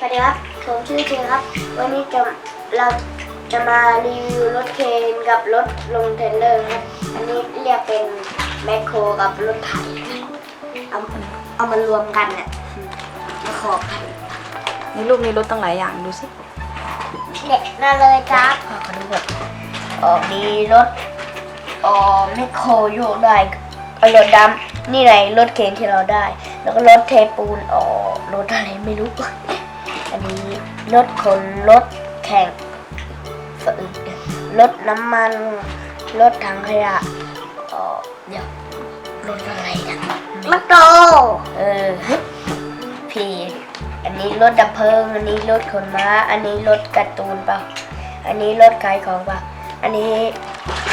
สวัสดีครับ ผมชื่อเจครับ วันนี้จะเราจะมารีวิวรถเคนกับรถลงเทรลเลอร์ครับ อันนี้เรียกเป็นแมคโครกับรถไถเอาเอามารวมกันเนี่ยมาขอบกันนี่ลูกมีรถตั้งหลายอย่างดูสิเด็กน่าเลยครับขอดูแบบออกมีรถอ๋อแมคโครโยกได้เอารถดำนี่ไงรถเคนที่เราได้ แล้วก็รถเทปูนอ๋อรถอะไรไม่รู้ อันนี้รถขนรถแข่งฝืดรถน้ำมัน รถถังขยะอ๋อเดี๋ยวรถอะไรนะมะโตเออพี่อันนี้รถดับเพลิง อันนี้รถขนม้า อันนี้รถการ์ตูนเปล่าอันนี้รถขายของเปล่าอันนี้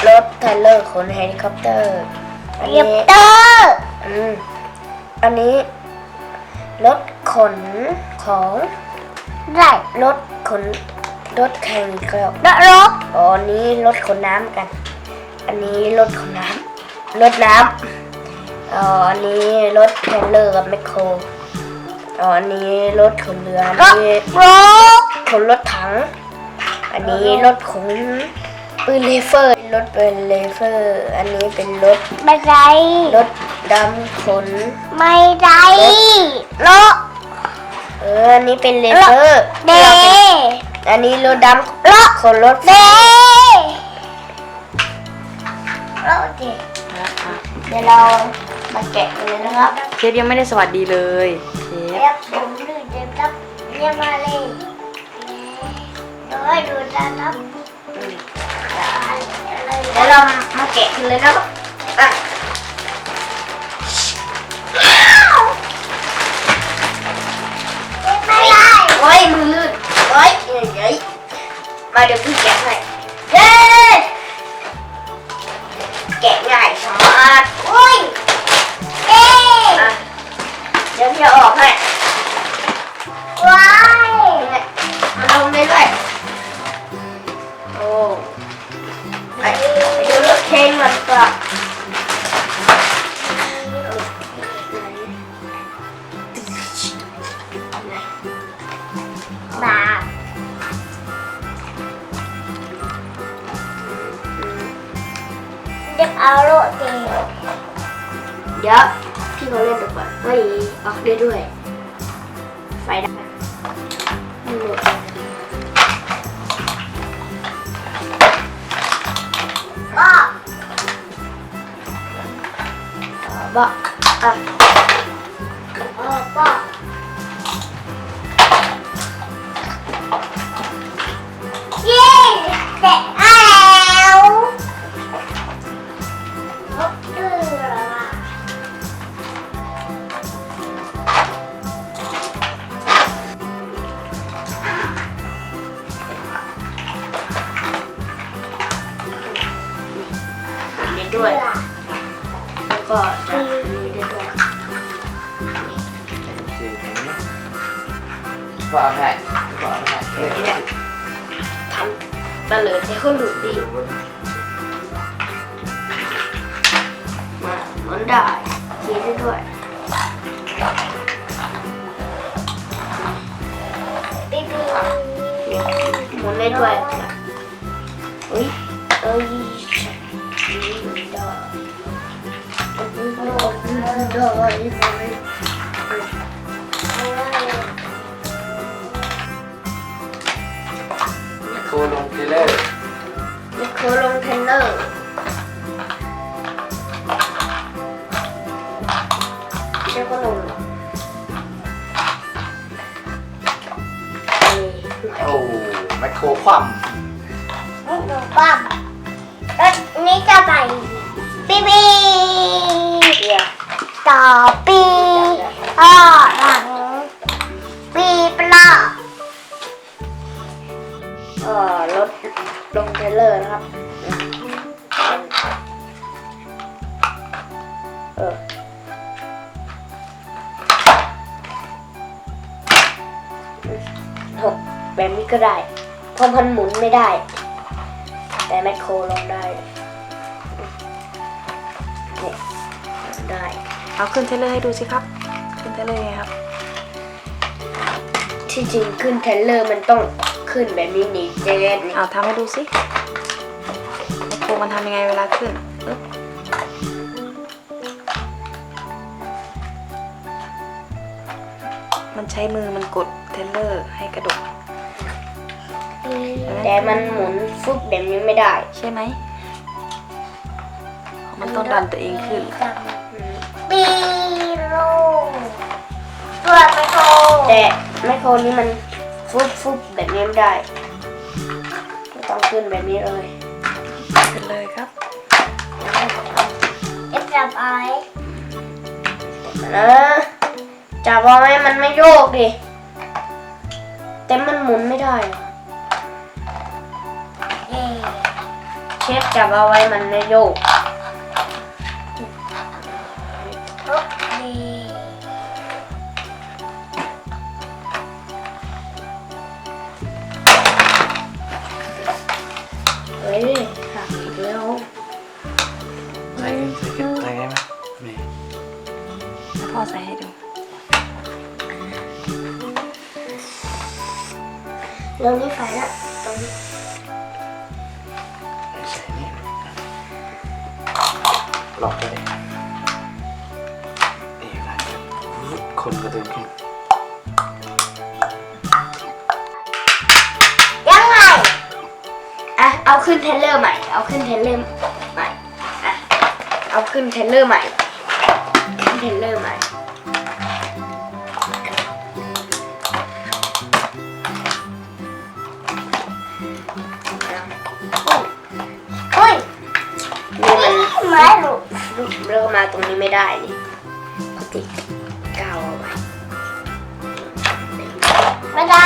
รถเทรลเลอร์ขนเฮลิคอปเตอร์ อันนี้เตอร์อืมอันนี้รถขนของ ได้รถขนรถแข่งกับรถรถอ๋ออันนี้รถขนน้ำกัน อันนี้รถขนน้ำรถน้ำอ๋ออันนี้รถเทรลเลอร์กับแมคโครอ๋ออันนี้รถขนเรืออันนี้รถขนรถถัง อันนี้รถขนปืนเลเซอร์รถปืนเลเซอร์ อันนี้เป็นรถไม่ได้รถดำขนไม่ได้โลเอออันนี้เป็นเลเซอร์เดอันนี้รถดำรถขนรถเดไฟโลเดเดี๋ยวเรามาแกะกันเลยนะครับเชฟยังไม่ได้สวัสดีเลยเชฟเรียบผมดูเจ็บครับเรียบมาเลยเดี๋ยวให้ดูนะครับเดี๋ยวเรามาแกะกันเลยนะครับ มา ดี๋ยวพี่เขาเล่นตะกอนเฮ้ยออกได้ด้วย ไฟได้นี่บ้าอะ ก็จะมีได้ด้วยก็เอาให้ก็เอาให้เดี๋ยวนี้เนี่ยทำตะเลิดให้เขาหลุดดีมามุนได้ขี่ได้ด้วยปิ๊บปิ๊บหมุนได้ด้วยอุ้ยเอ้ย ได้ได้โคลงเทเลอร์มีโคลงเทรนเนอร์เชื่อก็ลงเหรอนี่โอ้แมคโครคว่ลูกหนูปั้มรถนี้จะไปปีปีเดี๋ยว ต่อปีอ้อหลังปีปลาเอ่อรถลงเทรลเลอร์นะครับ เออหกแบบนี้ก็ได้เพราะมันหมุนไม่ได้ แต่แมคโครลงได้เนี่ยได้ เอาขึ้นเทเลอร์ให้ดูสิครับ ขึ้นเทเลอร์ไงครับเทที่จริงขึ้นเทรลเลอร์มันต้องขึ้นแบบนี้นี่เจนนี่เอาทำให้ดูสิไมโครมันทำยังไงเวลาขึ้นอึ๊บมันใช้มือมันกดเทรลเลอร์ให้กระโดดแต่มันหมุนฟุบแบบนี้ไม่ได้ ใช่ไหม มันต้องดันตัวเองขึ้น ปีโลตัวไม่โตแต่ไมโครนี้มันฟุบฟุบแบบนี้ไม่ได้ต้องขึ้นแบบนี้เลยขึ้นเลยครับเอฟจับไอเออจับเอาไว้มันไม่โยกดิแต่มันหมุนไม่ได้อะเอเชฟจับเอาไว้มันไม่โยก เฮ้ยหักอีกแล้วใส่ใส่ใส่ได้ไหมนี่ แล้วพ่อใส่ให้ดู เรื่องนี้ไฟละตรงนี้ใส่นี่หลอกไปเลยนี่นะคนก็เดินขึ้น เอาขึ้นเทเลอร์ใหม่ เอาขึ้นเทเลอร์ใหม่อะเอาขึ้นเทเลอร์ใหม่ ขึ้นเทเลอร์ใหม่ อุ้ยนี่มันไม้หลุดเริ่มมาตรงนี้ไม่ได้นี่ปกติกาวเอาไว้ไม่ได้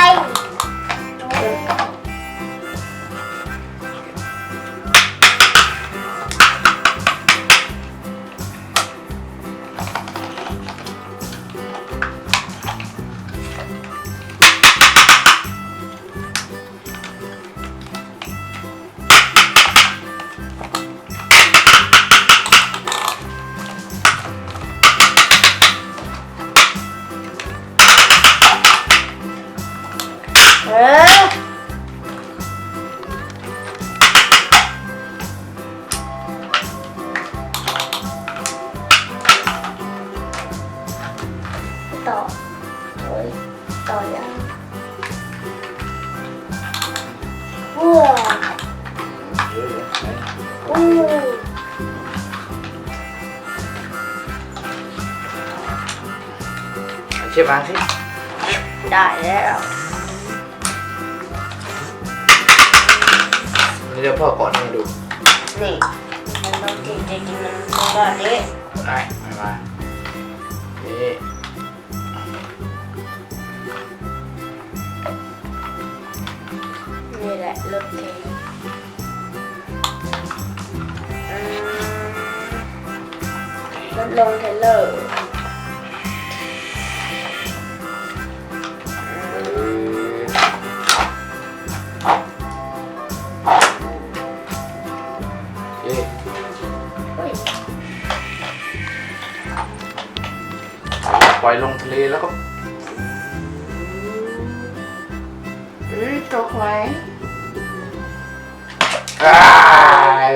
เอาเชือกมาสิได้แล้วนี่เดี๋ยวพ่อกดให้ดูนี่มันต้องจริงจริงๆมันต้องแบบนี้ได้ไม่มานี่นี่แหละรถเทอืมรถลงเทรลเลอร์ แ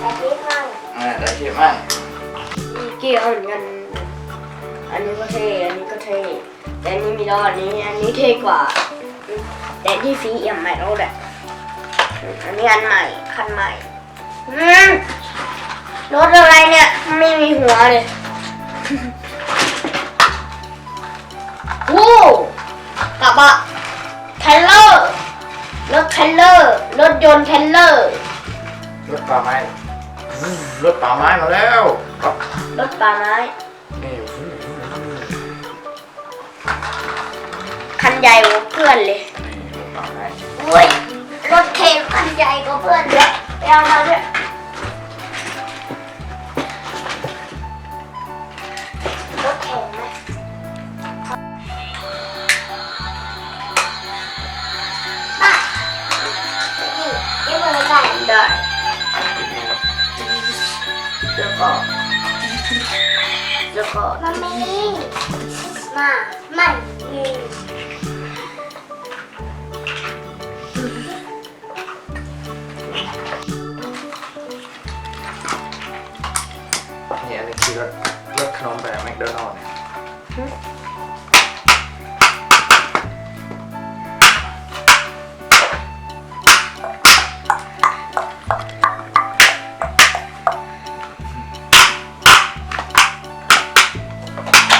ต่ที่มันอ่าได้เชือกมั่งเกี่ยวเหมือนกัน อันนี้ก็เท่ อันนี้ก็เท่ แต่อันนี้มีล้ออันนี้ อันนี้เท่กว่า แต่ที่ฟีเอี่ยมใหม่แล้วแหละ อันนี้อันใหม่ คันใหม่อืมรถอะไรเนี่ย ไม่มีหัวเลยโอ้กระบะเทรลเลอร์รถเทรลเลอร์รถยนต์เทรลเลอร์รถป่าไม้รถป่าไม้มาแล้วครับรถป่าไม้นี่คันใหญ่กว่าเพื่อนเลยรถป่าไม้อุ้ยรถเทนคันใหญ่กว่าเพื่อนเยอะไปเอามาด้วย นี่อันนี้คือรถรถขนมแบบแมคโดนัลด์เนี่ย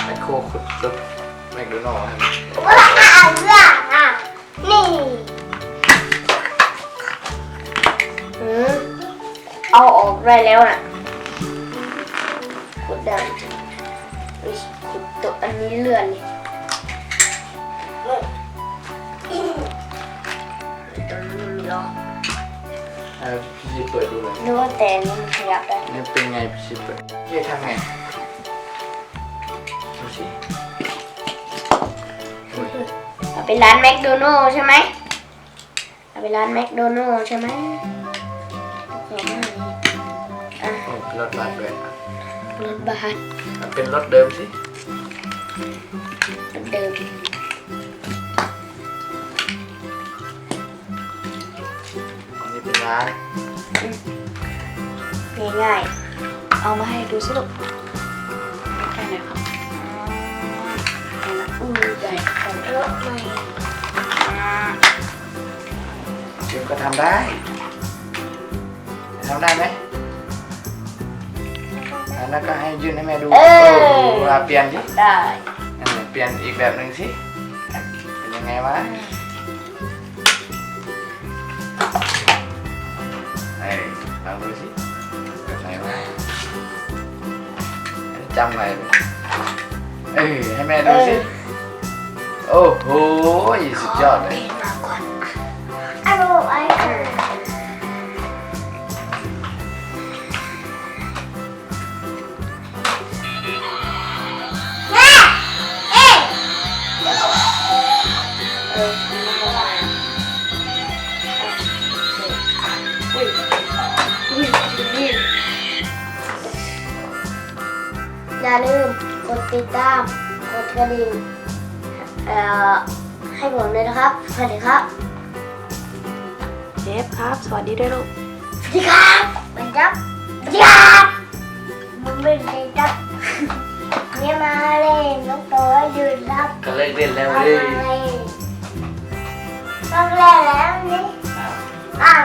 แมคโครขุดรถแมคโดนัลด์ให้มันว่าอะไเอาออกได้แล้วน่ะขุดได้อุ๊ยขุดตัวอันนี้เลื่อนนี่ตรงนี้มันมีล้อเอาพี่ชิปเปิดดูเลยนึกว่าแต่อันนี้มันขยับได้นี่เป็นไงพี่ชิปเปิดเฮ้ยทำไงดูสิอุ้ยเอาไปร้านแมคโดนัลล์ใช่ไหมเอาไปร้านแมคโดนัลล์ใช่ไหม รถบัสด้วยอะรถบัสมันเป็นรถเดิมสิรถเดิมอันนี้เป็นร้านง่ายเอามาให้ดูสิลูกแค่ไหนครับๆนะอือใหญ่ของรถใหม่ชิมก็ทำได้ทำได้ไหมอะ แล้วก็ให้ยื่นให้แม่ดูเอโอ้อโหอะเปลี่ยนดิได้เออเปลี่ยนอีกแบบหนึ่งสิเป็นยังไงวะเอ้ยลองดูสิเป็นไงวะอันนี้จำไว้เลยเอ้ยให้แม่ดูสิโอ้โหสุดยอดเลย มกดติดตาม กดกระดิ่งเอ่อให้ผมเลยนะครับ สวัสดีครับเจฟครับ สวัสดีด้วยลูก สวัสดีครับมันจับสวัสดีครับมึงเป็นใครจับเนี่ยมาเล่นน้องตัวยืนรับก็เลิกเล่นแล้วทำเลไมยต้องเล่นแล้วนี่อ้าวอะ